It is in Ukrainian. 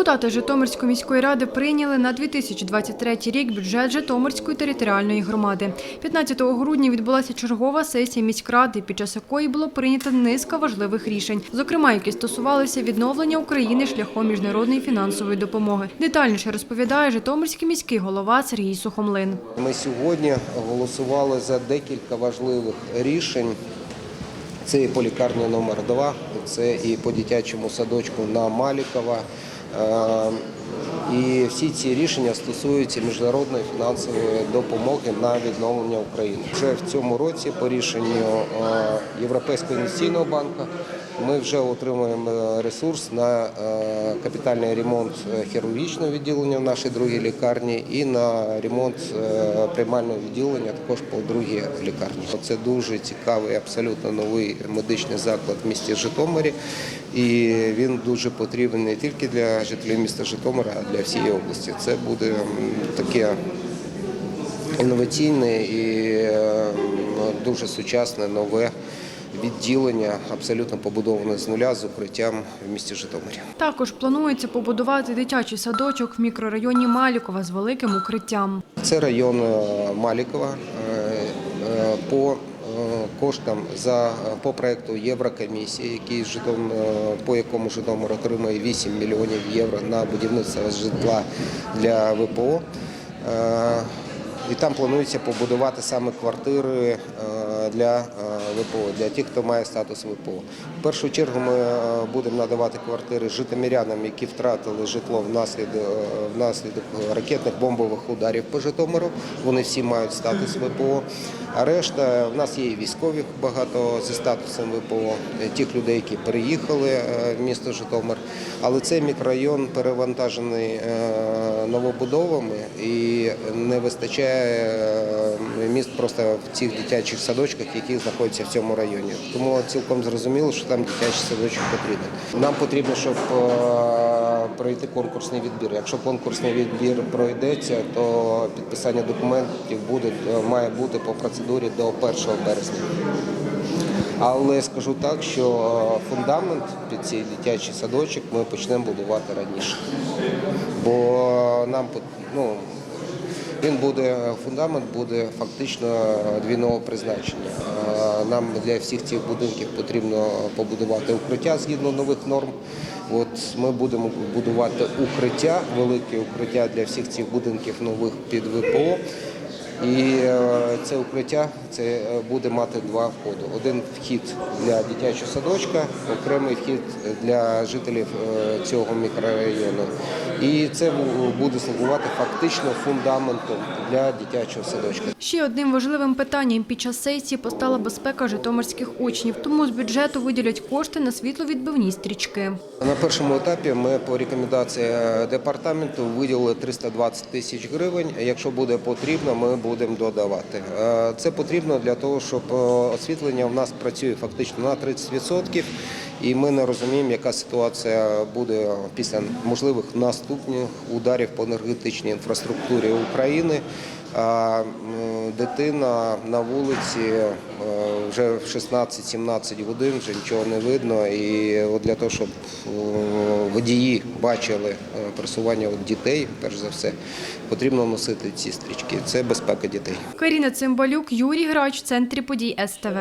Депутати Житомирської міської ради прийняли на 2023 рік бюджет Житомирської територіальної громади. 15 грудня відбулася чергова сесія міськради, під час якої було прийнято низка важливих рішень, зокрема, які стосувалися відновлення України шляхом міжнародної фінансової допомоги. Детальніше розповідає Житомирський міський голова Сергій Сухомлин. Ми сьогодні голосували за декілька важливих рішень. Це і по лікарні номер 2 це і по дитячому садочку на Малікова. Е, І всі ці рішення стосуються міжнародної фінансової допомоги на відновлення України. Вже в цьому році, по рішенню е, Європейського інвестиційного банку, ми вже отримуємо ресурс на е, капітальний ремонт е, хірургічного відділення в нашій другій лікарні і на ремонт е, приймального відділення також по другій лікарні. Це дуже цікавий, абсолютно новий медичний заклад в місті Житомирі, і він дуже потрібен не тільки для жителів міста Житомира, а для всієї області. Це буде таке інноваційне і е, дуже сучасне нове відділення, абсолютно побудоване з нуля з укриттям в місті Житомирі. Також планується побудувати дитячий садочок в мікрорайоні Малікова з великим укриттям. Це район е, Малікова е, е, по коштам за по проекту Єврокомісії, який Житом, по якому Житомир отримує 8 мільйонів євро на будівництво житла для ВПО. І там планується побудувати саме квартири е, для е, ВПО, для тих, хто має статус ВПО. В першу чергу ми е, будемо надавати квартири житомирянам, які втратили житло внаслідок, внаслідок ракетних бомбових ударів по Житомиру. Вони всі мають статус ВПО. А решта в нас є і військових багато зі статусом ВПО, е, тих людей, які переїхали е, в місто Житомир. Але цей мікрорайон перевантажений е, новобудовами і не вистачає міст просто в цих дитячих садочках, які знаходяться в цьому районі. Тому цілком зрозуміло, що там дитячий садочок потрібен. Нам потрібно, щоб пройти конкурсний відбір. Якщо конкурсний відбір пройдеться, то підписання документів буде має бути по процедурі до 1 березня. Але скажу так, що е, фундамент під цей дитячий садочок ми почнемо будувати раніше. Бо нам ну, він буде, фундамент буде фактично двійного призначення. Е, Нам для всіх цих будинків потрібно побудувати укриття згідно нових норм. От ми будемо будувати укриття, велике укриття для всіх цих будинків нових під ВПО. І е, це укриття це е, буде мати два входи. Один вхід для дитячого садочка, окремий вхід для жителів е, цього мікрорайону. І це буде слугувати фактично фундаментом для дитячого садочка. Ще одним важливим питанням під час сесії постала безпека житомирських учнів. Тому з бюджету виділять кошти на світловідбивні стрічки. На першому етапі ми по рекомендації департаменту виділили 320 тисяч гривень. Якщо буде потрібно, ми будемо додавати. Е, Це потрібно для того, щоб е, освітлення в нас працює фактично на 30%. І ми не розуміємо, яка ситуація буде після можливих наступних ударів по енергетичній інфраструктурі України. А дитина на вулиці е, вже в 16-17 годин вже нічого не видно. І от для того, щоб е, водії бачили е, пересування дітей, перш за все, потрібно носити ці стрічки. Це безпека дітей. Каріна Цимбалюк, Юрій Грач в центрі подій СТВ.